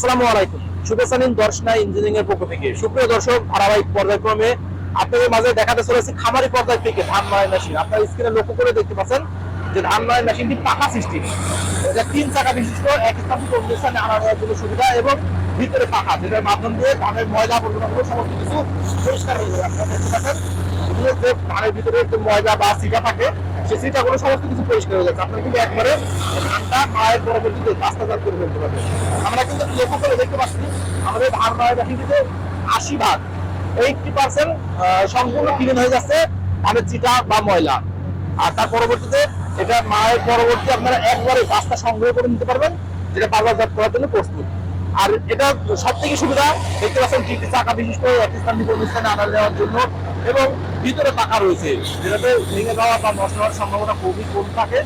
আসসালামু আলাইকুম। শুভেচ্ছা দর্শনা ইঞ্জিনিয়ারিং এর পক্ষ থেকে। সুপ্রিয় দর্শক, ধারাবাহিক পর্যায়ক্রমে আপনাদের মাঝে দেখাতে চলেছে খামারি পর্যায় থেকে ধান মারাই মেশিন। আপনারা স্ক্রিনে লক্ষ্য করে দেখতে পাচ্ছেন যে ধান মারাই মেশিনটি পাকা সিস্টেম এটা তিন চাকা বিশিষ্ট এক স্থাপিত অনুষ্ঠানে আনা নেওয়ার জন্য সুবিধা এবং ভিতরে পাকা, যেটার মাধ্যম দিয়ে ধানের ময়লা আবর্জনাগুলো সমস্ত কিছু পরিষ্কার হয়ে যাবে। আপনারা দেখতে পাচ্ছেন ধানের ভিতরে যে ময়লা বা সিটা থাকে সেই সিটাগুলো সমস্ত কিছু পরিষ্কার হয়ে যাচ্ছে আপনারা কিন্তু একবারে ধানটা মায়ের পরবর্তীতে রাস্তাজাত করে ফেলতে পারবেন। আমরা কিন্তু লক্ষ্য করে দেখতে পাচ্ছি, আমাদের ধান মায়ের মেশিনটিতে আশি ভাগ এইটটি পার্সেন্ট সম্পূর্ণ ক্লিন হয়ে যাচ্ছে ধানের চিটা বা ময়লা। আর তার পরবর্তীতে এটা মায়ের পরবর্তী আপনারা একবারে গাছটা সংগ্রহ করে নিতে পারবেন, যেটা বাজারজাত করার জন্য প্রস্তুত। আর এটা সব থেকে সুবিধা, দেখতে পাচ্ছেন টিটি চাকা বিশিষ্ট এক স্থান থেকে আনা নেওয়ার জন্য এবং ভিতরে পাকা রয়েছে। যেটাতে ভেঙে যাওয়া বা নষ্ট হওয়ার সম্ভাবনা খুবই কম থাকে।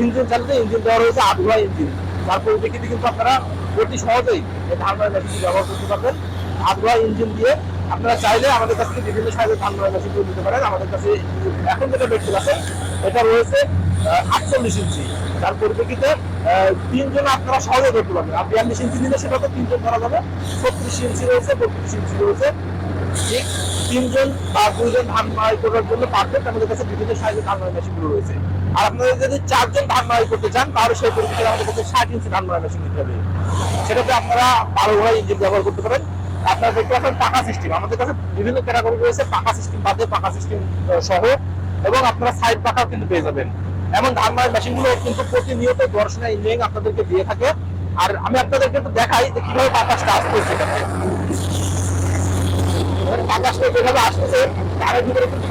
ইঞ্জিন চালিত ইঞ্জিন দেওয়া রয়েছে আধুয়া ইঞ্জিন। যার পরিপ্রেক্ষিতে কিন্তু আপনারা অতি সহজেই এই ধান মারা মেশিনটি ব্যবহার করতে পারবেন। আধুয়া ইঞ্জিন দিয়ে আপনারা চাইলে আমাদের কাছ থেকে বিভিন্ন সাইজের ধান মারা মেশিন নিতে পারেন। আমাদের কাছে এখন যেটা দেখতে পাচ্ছেন, এটা রয়েছে আটচল্লিশ ইঞ্চি। তার পরিপ্রেক্ষিতে তিনজন আপনারা সহজে ধরতে পারবেন। আর বিয়াল্লিশ ইঞ্চি নিলে সেটা তো তিনজন ধরা যাবে। ছত্রিশ ইঞ্চি রয়েছে, বত্রিশ ইঞ্চি রয়েছে। ঠিক তিনজন বা দুইজন ধান মারাই করার জন্য পারফেক্ট আমাদের কাছে বিভিন্ন সাইজের ধান মারাই মেশিনগুলো রয়েছে। আর আপনারা যদি চারজন ধান মারাই করতে চান, তাহলে সেই পরিপ্রেক্ষিতে আমাদের কাছে ষাট ইঞ্চি ধান মারাই মেশিন নিতে হবে। সেটাতে আপনারা বারো ঘোড়া ইঞ্জিন ব্যবহার করতে পারেন। আপনারা দেখতে পাচ্ছেন পাকা সিস্টেম আমাদের কাছে বিভিন্ন ক্যাটাগরি রয়েছে, পাকা সিস্টেম বাদে পাকা সিস্টেম সহ। এবং আপনারা সাইড পাকাও কিন্তু পেয়ে যাবেন। এমন ধান মারাই মেশিনগুলো কিন্তু প্রতিনিয়ত দর্শনা ইঞ্জিনিয়ারিং আপনাদেরকে দিয়ে থাকে। আর আমি আপনাদেরকে একটু দেখাই যে কীভাবে বাতাসটা আসতেছে বাতাসটা যেভাবে আসতেছে, তার ভিতরে কিন্তু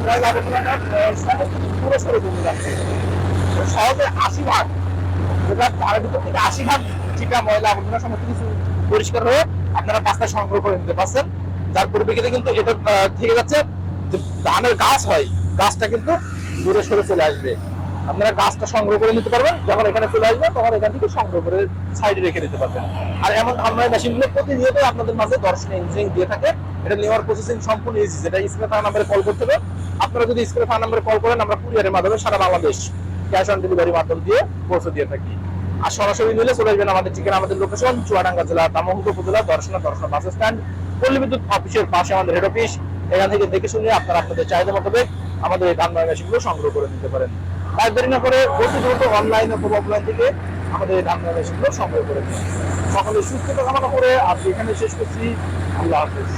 পুরো সরে জমে যাচ্ছে। সহজে আশি ভাগ যেটা তার ভিতর থেকে আশি ভাগ চিটা ময়লা আবর্জনা সমস্ত কিছু পরিষ্কার হয়ে আপনারা পাঁচটা সংগ্রহ করে নিতে পারছেন। যার পরিপ্রেক্ষিতে কিন্তু এটা থেকে যাচ্ছে যে ধানের গাছ হয়, গাছটা কিন্তু দূরে সরে চলে আসবে। আপনারা গাছটা সংগ্রহ করে নিতে পারবেন। যখন এখানে চলে আসবে, তখন এখান থেকে সংগ্রহ করে সাইডে রেখে দিতে পারবেন। আর এমন ধারণায় মেশিনগুলো প্রতিনিয়ত আপনাদের মাঝে দর্শনে ইঞ্জিনিয়ারিং দিয়ে থাকে। এটা নেওয়ার প্রসেসিং সম্পূর্ণ ইজি যেটা স্ক্রিনে থাকা নাম্বারে কল করতে হবে। আপনারা যদি স্ক্রিনে থাকা নাম্বারে কল করেন, আমরা কুরিয়ারের মাধ্যমে সারা বাংলাদেশ ক্যাশ অন ডেলিভারি মাধ্যম দিয়ে পৌঁছে দিয়ে থাকি। আর সরাসরি নিলে চলে আসবেন আমাদের ঠিকানা, আমাদের লোকেশন চুয়াডাঙ্গা জেলা দামোহদ উপজেলা, দর্শনা দর্শনা বাস স্ট্যান্ড পল্লী বিদ্যুৎ অফিসের পাশে আমাদের হেড অফিস এখান থেকে দেখে শুনে আপনারা আপনাদের চাহিদা মোতাবেক আমাদের এই ধান মেশিনগুলো সংগ্রহ করে নিতে পারেন। তাই দেরি না করে অতি দ্রুত অনলাইন অথবা অফলাইন থেকে আমাদের এই মেশিনগুলো সংগ্রহ করে সকলে সুস্থ কামনা করে আজকে এখানে শেষ করছি। আল্লাহ হাফিজ।